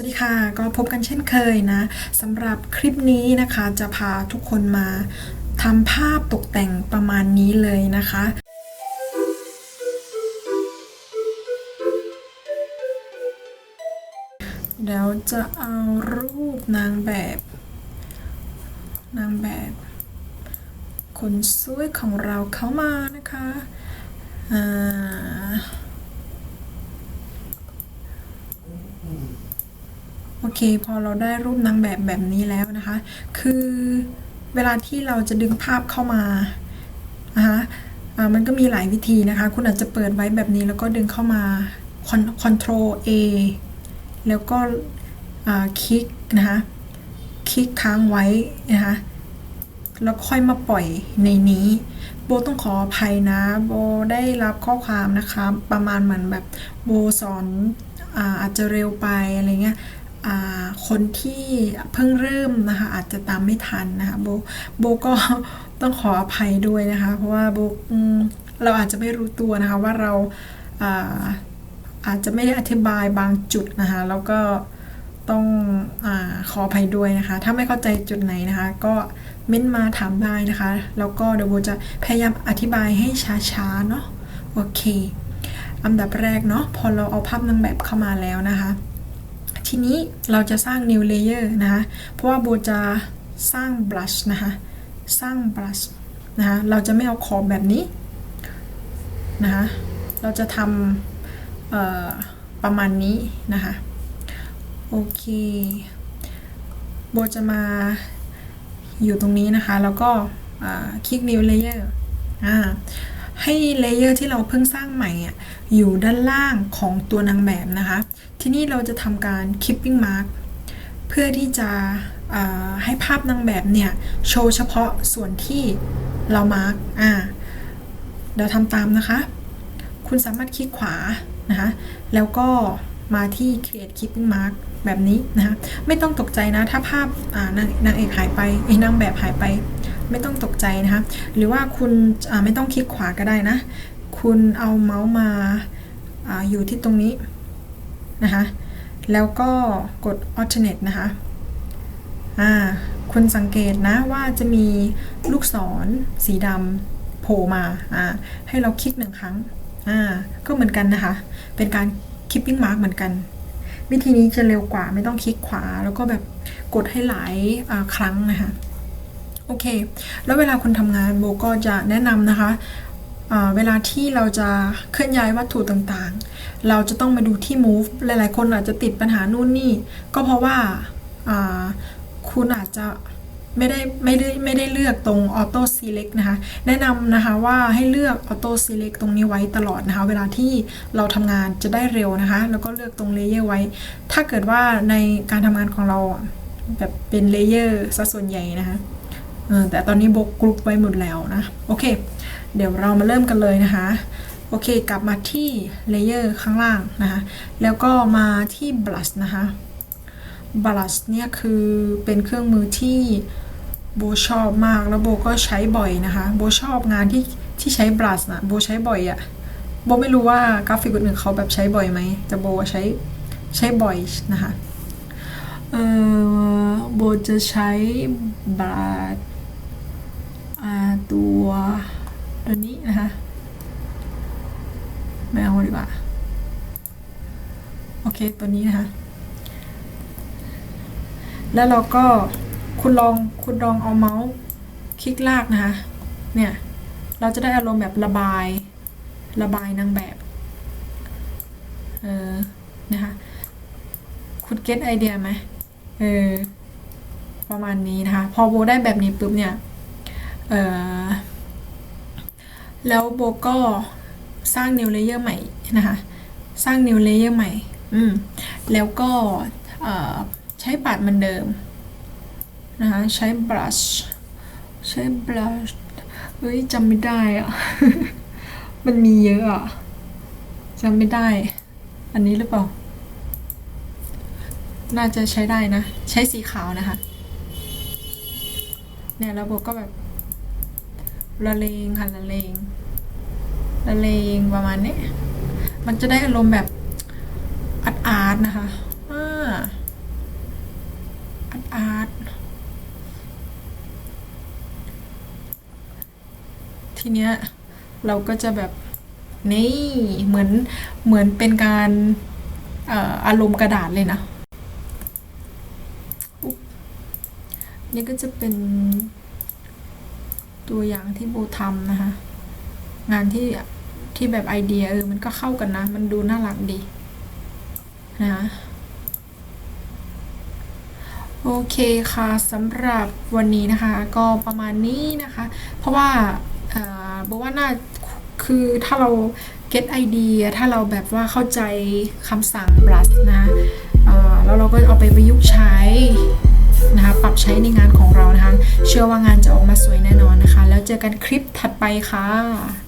วัสดีค่ะ ก็พบกันเช่นเคยนะสำหรับคลิปนี้นะคะจะพาทุกคนมาทำภาพตกแต่งประมาณนี้เลยนะคะเดี๋ยวจะเอารูปนางแบบ นางแบบ คนสวยของเราเข้ามานะคะอ่า โอเค พอเราได้รูปนางแบบแบบนี้แล้วนะคะ คือเวลาที่เราจะดึงภาพเข้ามานะคะมันก็มีหลายวิธีนะคะ คุณอาจจะเปิดไว้แบบนี้แล้วก็ดึงเข้ามา Ctrl A แล้วก็คลิกนะคะคลิกค้างไว้นะคะแล้วค่อยมาปล่อยในนี้ โบต้องขออภัยนะ โบได้รับข้อความนะคะ ประมาณเหมือนแบบโบสอนอาอาจจะเร็วไปอะไรเงี้ย คนที่เพิ่งเริ่มนะคะ อาจจะตามไม่ทันนะคะโบโบก็ต้องขออภัยด้วยนะคะ เพราะว่าโบเราอาจจะไม่รู้ตัวนะคะว่าเราอาอาจจะไม่ได้อธิบายบางจุดนะคะ แล้วก็ต้องอขออภัยด้วยนะคะ ถ้าไม่เข้าใจจุดไหนนะคะ ก็เม้นมาถามได้นะคะ แล้วก็เดี๋ยวโบจะพยายามอธิบายให้ช้าๆเนาะโอเคอันดับแรกเนาะพอเราเอาภาพนางแบบเข้ามาแล้วนะคะ ทีนี้เราจะสร้าง new layer นะคะเพราะว่าโบจะสร้าง brush นะคะสร้าง brush นะคะเราจะไม่เอาขอบแบบนี้นะคะเราจะทำประมาณนี้นะคะโอเคโบจะมาอยู่ตรงนี้นะคะ แล้วก็คลิก new layer อ่า ให้เลเยอร์ที่เราเพิ่งสร้างใหม่อะอยู่ด้านล่างของตัวนางแบบนะคะ ที่นี่เราจะทำการ keeping mark เพื่อที่จะให้ภาพนางแบบเนี่ย โชว์เฉพาะส่วนที่เรามาร์กอ่าเดี๋ยวทำตามนะคะ คุณสามารถคลิกขวานะคะ แล้วก็มาที่ create keeping mark แบบนี้นะคะ ไม่ต้องตกใจนะ ถ้าภาพนางนางเอกหายไปไอ้นางแบบหายไป ไม่ต้องตกใจนะคะ หรือว่าคุณไม่ต้องคลิกขวาก็ได้นะ คุณเอาเมาส์มาอาอยู่ที่ตรงนี้นะคะ แล้วก็กด alternate นะคะอ่าคุณสังเกตนะว่าจะมีลูกศรสีดำโผล่มาอ่าให้เราคลิกหนึ่งครั้งอ่าก็เหมือนกันนะคะ เป็นการ keeping mark เหมือนกัน วิธีนี้จะเร็วกว่าไม่ต้องคลิกขวาแล้วก็แบบกดให้หลายครั้งนะคะ โอเค แล้วเวลาคุณทำงานโบก็จะแนะนำนะคะเวลาที่เราจะเคลื่อนย้ายวัตถุต่างๆ เราจะต้องมาดูที่ move หลายๆ คนอาจจะติดปัญหานู่นนี่ ก็เพราะว่าคุณอาจจะไม่ได้ไม่ได้ไม่ได้เลือกตรง auto select นะคะ แนะนำนะคะว่าให้เลือก auto select ตรงนี้ไว้ตลอดนะคะ เวลาที่เราทำงานจะได้เร็วนะคะ แล้วก็เลือกตรง layer ไว้ ถ้าเกิดว่าในการทำงานของเราแบบเป็น layer ซะส่วนใหญ่นะคะ แต่ตอนนี้โบกกรุ๊ปไว้หมดแล้วนะ โอเค เดี๋ยวเรามาเริ่มกันเลยนะคะ โอเค กลับมาที่เลเยอร์ข้างล่างนะคะ แล้วก็มาที่ brush นะคะ brush เนี่ยคือเป็นเครื่องมือที่โบชอบมากแล้วโบก็ใช้บ่อยนะคะ โบชอบงานที่ที่ใช้ brush นะโบใช้บ่อยอะโบไม่รู้ว่ากราฟิกคนอื่นเขาแบบใช้บ่อยไหมแต่โบใช้ใช้บ่อยนะคะ เออโบจะใช้บาทอ่ ตัวตัวนี้นะคะ ไม่เอาดีกว่า โอเค ตัวนี้นะคะ แล้วเราก็คุณลองคุณลองเอาเมาส์คลิกลากนะคะ เนี่ย เราจะได้อารมณ์แบบระบาย ระบายนางแบบ เออนะคะ คุณเก็ตไอเดียไหมเออ ประมาณนี้นะคะ พอโบได้แบบนี้ปุ๊บเนี่ย เออแล้วโบก็สร้าง new layer ใหม่นะคะ สร้าง new layer ใหม่ อืม แล้วก็ใช้ปัดเหมือนเดิมนะคะใช้ brush ใช้ brush เฮ้ยจำไม่ได้อะมันมีเยอะอะจำไม่ได้ อันนี้หรือเปล่า น่าจะใช้ได้นะ ใช้สีขาวนะคะ เนี่ยแล้วโบก็แบบ ละเลงค่ะละเลงละเลงประมาณนี้ มันจะได้อารมณ์แบบอัดอาร์ตนะคะอัดอาร์ตทีเนี้ยเราก็จะแบบนี่เหมือนเหมือนเป็นการอารมณ์กระดาษเลยนะนี่ก็จะเป็น ตัวอย่างที่โบทำนะคะ งานที่ที่แบบไอเดียเออมันก็เข้ากันนะ มันดูน่ารักดีนะโอเคค่ะสำหรับวันนี้นะคะก็ประมาณนี้นะคะ เพราะว่าเออบอกว่าน่าคือถ้าเรา get idea ถ้าเราแบบว่าเข้าใจคำสั่ง brush นะอ่อแล้วเราก็เอาไปประยุกต์ใช้ นะคะปรับใช้ในงานของเรานะคะ เชื่อว่างานจะออกมาสวยแน่นอนนะคะ แล้วเจอกันคลิปถัดไปค่ะ